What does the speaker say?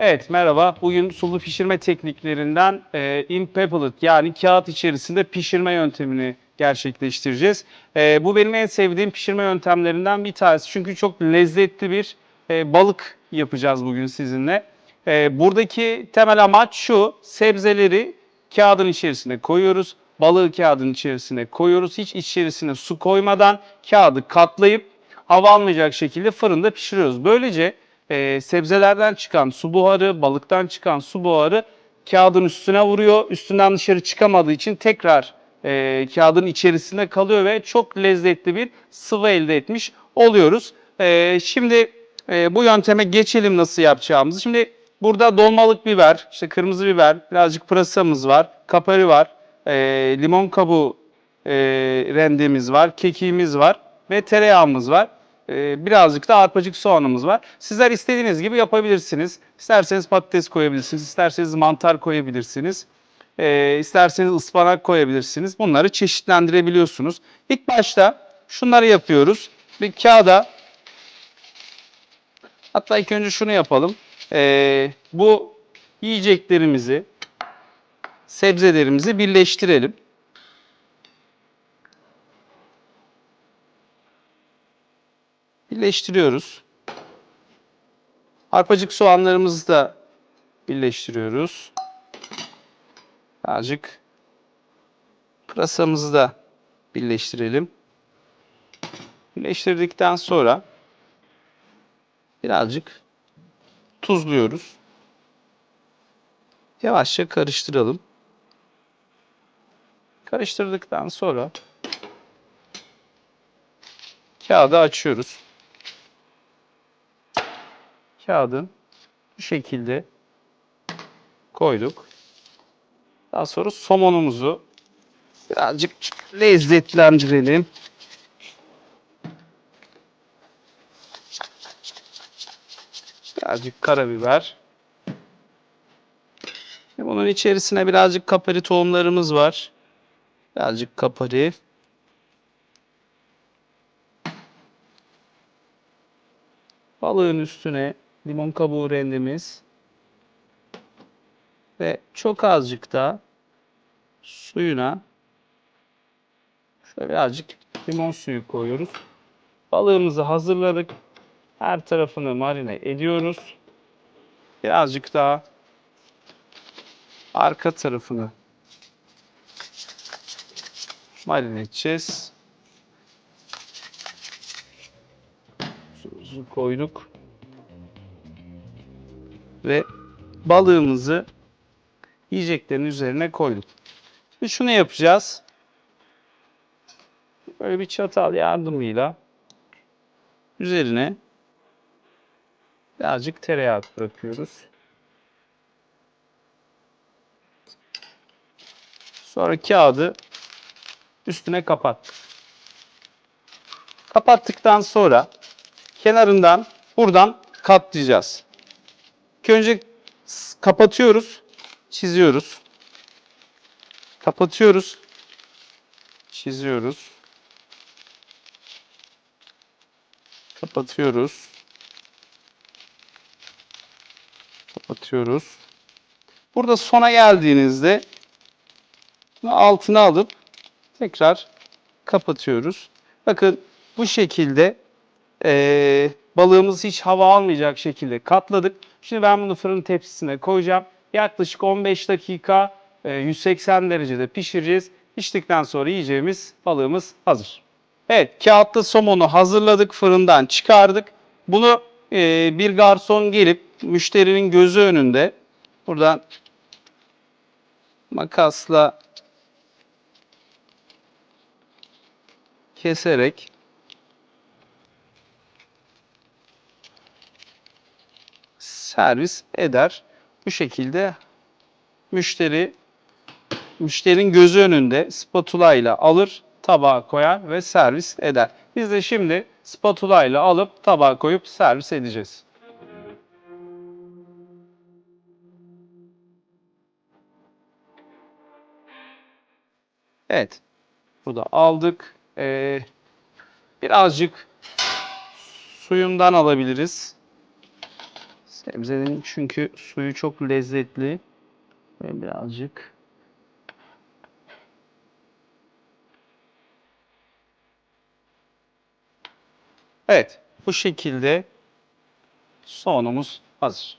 Evet merhaba. Bugün sulu pişirme tekniklerinden e, in papelet yani kağıt içerisinde pişirme yöntemini gerçekleştireceğiz. E, bu benim en sevdiğim pişirme yöntemlerinden bir tanesi. Çünkü çok lezzetli bir e, balık yapacağız bugün sizinle. E, buradaki temel amaç şu. Sebzeleri kağıdın içerisine koyuyoruz. Balığı kağıdın içerisine koyuyoruz. Hiç içerisine su koymadan kağıdı katlayıp hava almayacak şekilde fırında pişiriyoruz. Böylece e, sebzelerden çıkan su buharı, balıktan çıkan su buharı kağıdın üstüne vuruyor. Üstünden dışarı çıkamadığı için tekrar e, kağıdın içerisinde kalıyor ve çok lezzetli bir sıvı elde etmiş oluyoruz. E, şimdi e, bu yönteme geçelim nasıl yapacağımızı. Şimdi burada dolmalık biber, işte kırmızı biber, birazcık pırasamız var, kapari var, e, limon kabuğu e, rendemiz var, kekiğimiz var ve tereyağımız var. Ee, birazcık da arpacık soğanımız var. Sizler istediğiniz gibi yapabilirsiniz. İsterseniz patates koyabilirsiniz, isterseniz mantar koyabilirsiniz. Ee, isterseniz ıspanak koyabilirsiniz. Bunları çeşitlendirebiliyorsunuz. İlk başta şunları yapıyoruz. Bir kağıda hatta ilk önce şunu yapalım. Ee, bu yiyeceklerimizi, sebzelerimizi birleştirelim. Birleştiriyoruz. Arpacık soğanlarımızı da birleştiriyoruz. Birazcık pırasamızı da birleştirelim. Birleştirdikten sonra birazcık tuzluyoruz. Yavaşça karıştıralım. Karıştırdıktan sonra kağıdı açıyoruz kağıdın bu şekilde koyduk. Daha sonra somonumuzu birazcık lezzetlendirelim. Birazcık karabiber. Bunun içerisine birazcık kapari tohumlarımız var. Birazcık kapari. Balığın üstüne limon kabuğu rendemiz ve çok azıcık da suyuna şöyle birazcık limon suyu koyuyoruz. Balığımızı hazırladık. Her tarafını marine ediyoruz. Birazcık daha arka tarafını marine edeceğiz. Suyumuzu koyduk ve balığımızı yiyeceklerin üzerine koyduk. Şimdi şunu yapacağız. Böyle bir çatal yardımıyla üzerine birazcık tereyağı bırakıyoruz. Sonra kağıdı üstüne kapat. Kapattıktan sonra kenarından buradan katlayacağız. İlk önce kapatıyoruz, çiziyoruz. Kapatıyoruz, çiziyoruz. Kapatıyoruz. Kapatıyoruz. Burada sona geldiğinizde altına alıp tekrar kapatıyoruz. Bakın bu şekilde eee balığımızı hiç hava almayacak şekilde katladık. Şimdi ben bunu fırın tepsisine koyacağım. Yaklaşık 15 dakika e, 180 derecede pişireceğiz. Piştikten sonra yiyeceğimiz balığımız hazır. Evet kağıtlı somonu hazırladık fırından çıkardık. Bunu e, bir garson gelip müşterinin gözü önünde buradan makasla keserek servis eder. Bu şekilde müşteri müşterinin gözü önünde spatula ile alır, tabağa koyar ve servis eder. Biz de şimdi spatula ile alıp tabağa koyup servis edeceğiz. Evet. Burada aldık. Ee, birazcık suyundan alabiliriz. Sebzelerin çünkü suyu çok lezzetli. Ve birazcık Evet, bu şekilde soğanımız hazır.